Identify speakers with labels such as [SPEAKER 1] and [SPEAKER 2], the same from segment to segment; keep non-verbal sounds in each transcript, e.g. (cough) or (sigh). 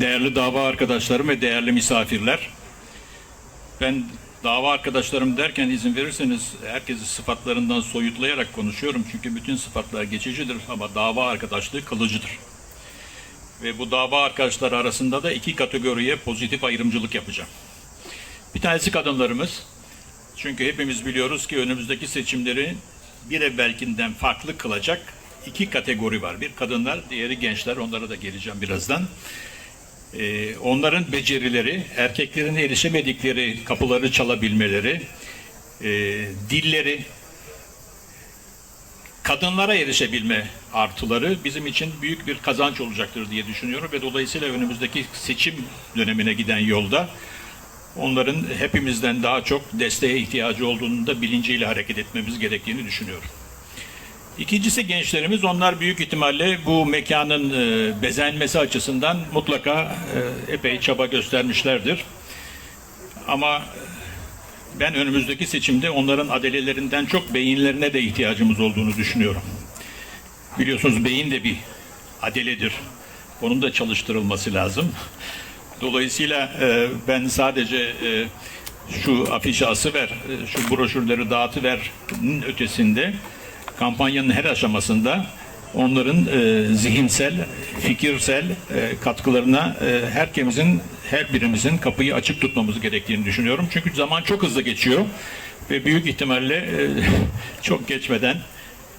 [SPEAKER 1] değerli dava arkadaşlarım ve değerli misafirler. Ben dava arkadaşlarım derken izin verirseniz herkesi sıfatlarından soyutlayarak konuşuyorum. Çünkü bütün sıfatlar geçicidir ama dava arkadaşlığı kalıcıdır. Ve bu dava arkadaşları arasında da iki kategoriye pozitif ayrımcılık yapacağım. Bir tanesi kadınlarımız. Çünkü hepimiz biliyoruz ki önümüzdeki seçimleri bir evvelkinden farklı kılacak iki kategori var. Bir kadınlar, diğeri gençler. Onlara da geleceğim birazdan. Ee, onların becerileri, erkeklerin erişemedikleri kapıları çalabilmeleri, e, dilleri, kadınlara erişebilme artıları bizim için büyük bir kazanç olacaktır diye düşünüyorum ve dolayısıyla önümüzdeki seçim dönemine giden yolda onların hepimizden daha çok desteğe ihtiyacı olduğunu da bilinciyle hareket etmemiz gerektiğini düşünüyorum. İkincisi gençlerimiz. Onlar büyük ihtimalle bu mekanın e, bezenmesi açısından mutlaka e, epey çaba göstermişlerdir. Ama ben önümüzdeki seçimde onların adelelerinden çok beyinlerine de ihtiyacımız olduğunu düşünüyorum. Biliyorsunuz beyin de bir adeledir. Onun da çalıştırılması lazım. Dolayısıyla e, ben sadece şu afişi asıver, şu broşürleri dağıtıver'in ötesinde kampanyanın her aşamasında onların e, zihinsel, fikirsel e, katkılarına e, herkemizin, her birimizin kapıyı açık tutmamız gerektiğini düşünüyorum. Çünkü zaman çok hızlı geçiyor ve büyük ihtimalle e, (laughs) çok geçmeden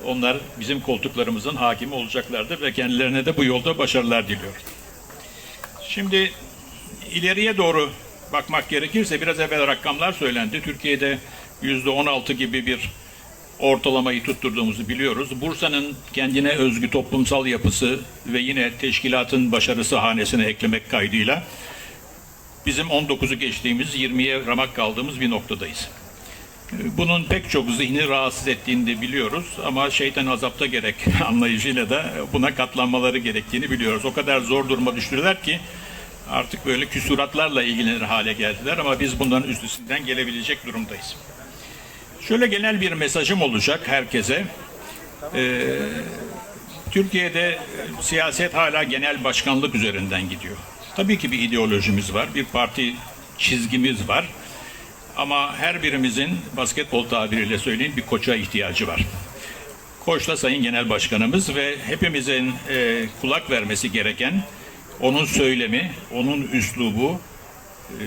[SPEAKER 1] onlar bizim koltuklarımızın hakimi olacaklardır ve kendilerine de bu yolda başarılar diliyorum. Şimdi ileriye doğru bakmak gerekirse biraz evvel rakamlar söylendi. Türkiye'de yüzde 16 gibi bir ortalamayı tutturduğumuzu biliyoruz. Bursa'nın kendine özgü toplumsal yapısı ve yine teşkilatın başarısı hanesine eklemek kaydıyla bizim 19'u geçtiğimiz 20'ye ramak kaldığımız bir noktadayız. Bunun pek çok zihni rahatsız ettiğini de biliyoruz ama şeytan azapta gerek (laughs) anlayışıyla da buna katlanmaları gerektiğini biliyoruz. O kadar zor duruma düştüler ki artık böyle küsuratlarla ilgilenir hale geldiler ama biz bunların üstesinden gelebilecek durumdayız. Şöyle genel bir mesajım olacak herkese. Ee, Türkiye'de siyaset hala genel başkanlık üzerinden gidiyor. Tabii ki bir ideolojimiz var, bir parti çizgimiz var. Ama her birimizin basketbol tabiriyle söyleyeyim bir koça ihtiyacı var. Koç da Sayın Genel Başkanımız ve hepimizin e, kulak vermesi gereken onun söylemi, onun üslubu, e,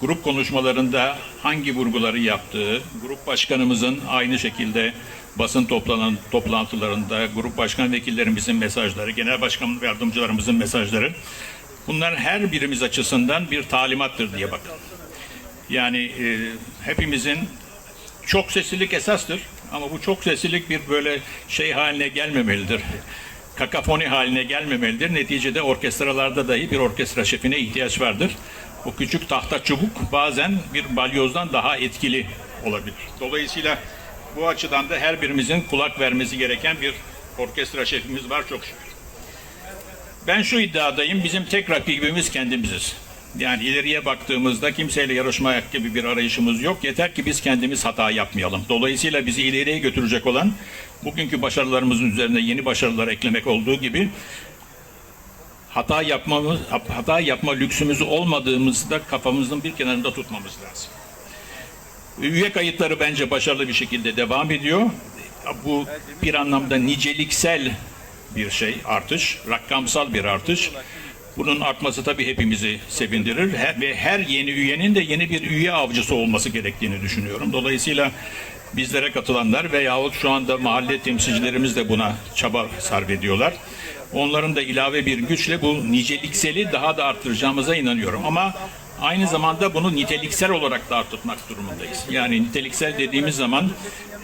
[SPEAKER 1] grup konuşmalarında hangi vurguları yaptığı, grup başkanımızın aynı şekilde basın toplanan, toplantılarında grup başkan vekillerimizin mesajları, genel başkan yardımcılarımızın mesajları bunlar her birimiz açısından bir talimattır diye bakın. Yani e, hepimizin çok seslilik esastır ama bu çok seslilik bir böyle şey haline gelmemelidir. Kakafoni haline gelmemelidir. Neticede orkestralarda dahi bir orkestra şefine ihtiyaç vardır. Bu küçük tahta çubuk bazen bir balyozdan daha etkili olabilir. Dolayısıyla bu açıdan da her birimizin kulak vermesi gereken bir orkestra şefimiz var çok şükür. Ben şu iddiadayım, bizim tek rakibimiz kendimiziz. Yani ileriye baktığımızda kimseyle yarışmak gibi bir arayışımız yok. Yeter ki biz kendimiz hata yapmayalım. Dolayısıyla bizi ileriye götürecek olan bugünkü başarılarımızın üzerine yeni başarılar eklemek olduğu gibi hata yapmamız, hata yapma lüksümüz olmadığımızda kafamızın bir kenarında tutmamız lazım. Üye kayıtları bence başarılı bir şekilde devam ediyor. Bu bir anlamda niceliksel bir şey artış, rakamsal bir artış. Bunun artması tabii hepimizi sevindirir He- ve her yeni üyenin de yeni bir üye avcısı olması gerektiğini düşünüyorum. Dolayısıyla bizlere katılanlar veyahut şu anda mahalle temsilcilerimiz de buna çaba sarf ediyorlar. Onların da ilave bir güçle bu nicelikseli daha da arttıracağımıza inanıyorum. Ama aynı zamanda bunu niteliksel olarak da arttırmak durumundayız. Yani niteliksel dediğimiz zaman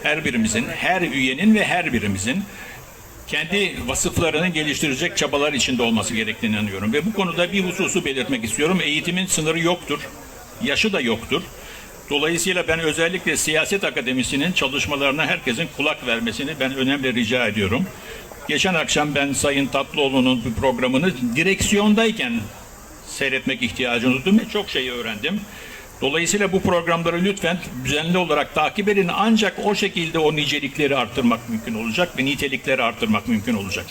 [SPEAKER 1] her birimizin, her üyenin ve her birimizin kendi vasıflarını geliştirecek çabalar içinde olması gerektiğini inanıyorum. Ve bu konuda bir hususu belirtmek istiyorum. Eğitimin sınırı yoktur. Yaşı da yoktur. Dolayısıyla ben özellikle siyaset akademisinin çalışmalarına herkesin kulak vermesini ben önemli rica ediyorum. Geçen akşam ben Sayın Tatlıoğlu'nun bir programını direksiyondayken seyretmek ihtiyacını duydum ve çok şey öğrendim. Dolayısıyla bu programları lütfen düzenli olarak takip edin. Ancak o şekilde o nicelikleri arttırmak mümkün olacak ve nitelikleri arttırmak mümkün olacak.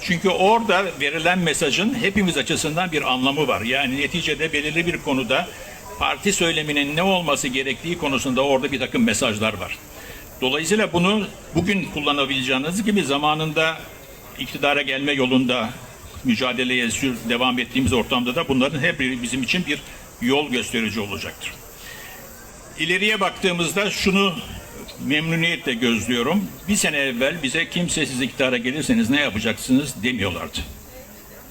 [SPEAKER 1] Çünkü orada verilen mesajın hepimiz açısından bir anlamı var. Yani neticede belirli bir konuda parti söyleminin ne olması gerektiği konusunda orada bir takım mesajlar var. Dolayısıyla bunu bugün kullanabileceğiniz gibi zamanında iktidara gelme yolunda mücadeleye sür, devam ettiğimiz ortamda da bunların hep bizim için bir yol gösterici olacaktır. İleriye baktığımızda şunu memnuniyetle gözlüyorum. Bir sene evvel bize kimse siz iktidara gelirseniz ne yapacaksınız demiyorlardı.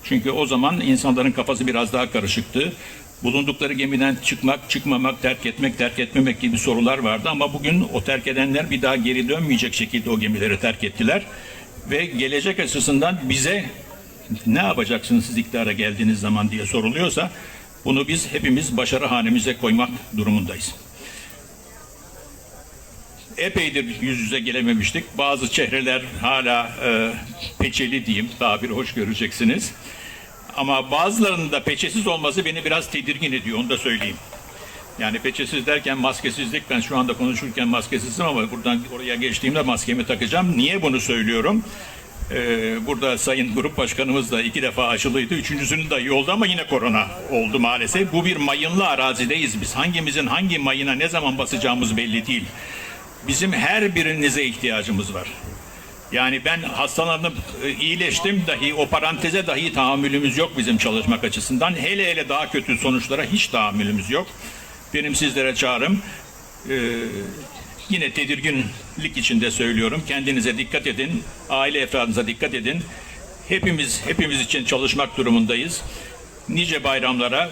[SPEAKER 1] Çünkü o zaman insanların kafası biraz daha karışıktı. Bulundukları gemiden çıkmak, çıkmamak, terk etmek, terk etmemek gibi sorular vardı ama bugün o terk edenler bir daha geri dönmeyecek şekilde o gemileri terk ettiler. Ve gelecek açısından bize ne yapacaksınız siz iktidara geldiğiniz zaman diye soruluyorsa bunu biz hepimiz başarı hanemize koymak durumundayız. Epeydir yüz yüze gelememiştik. Bazı çehreler hala e, peçeli diyeyim, tabiri hoş göreceksiniz. Ama bazılarının da peçesiz olması beni biraz tedirgin ediyor, onu da söyleyeyim. Yani peçesiz derken maskesizlik, ben şu anda konuşurken maskesizim ama buradan oraya geçtiğimde maskemi takacağım. Niye bunu söylüyorum? Ee, burada Sayın Grup Başkanımız da iki defa aşılıydı. Üçüncüsünün de iyi oldu ama yine korona oldu maalesef. Bu bir mayınlı arazideyiz biz. Hangimizin hangi mayına ne zaman basacağımız belli değil. Bizim her birinize ihtiyacımız var. Yani ben hastalanıp e, iyileştim dahi o paranteze dahi tahammülümüz yok bizim çalışmak açısından. Hele hele daha kötü sonuçlara hiç tahammülümüz yok. Benim sizlere çağrım e, yine tedirginlik içinde söylüyorum. Kendinize dikkat edin. Aile efradınıza dikkat edin. Hepimiz hepimiz için çalışmak durumundayız. Nice bayramlara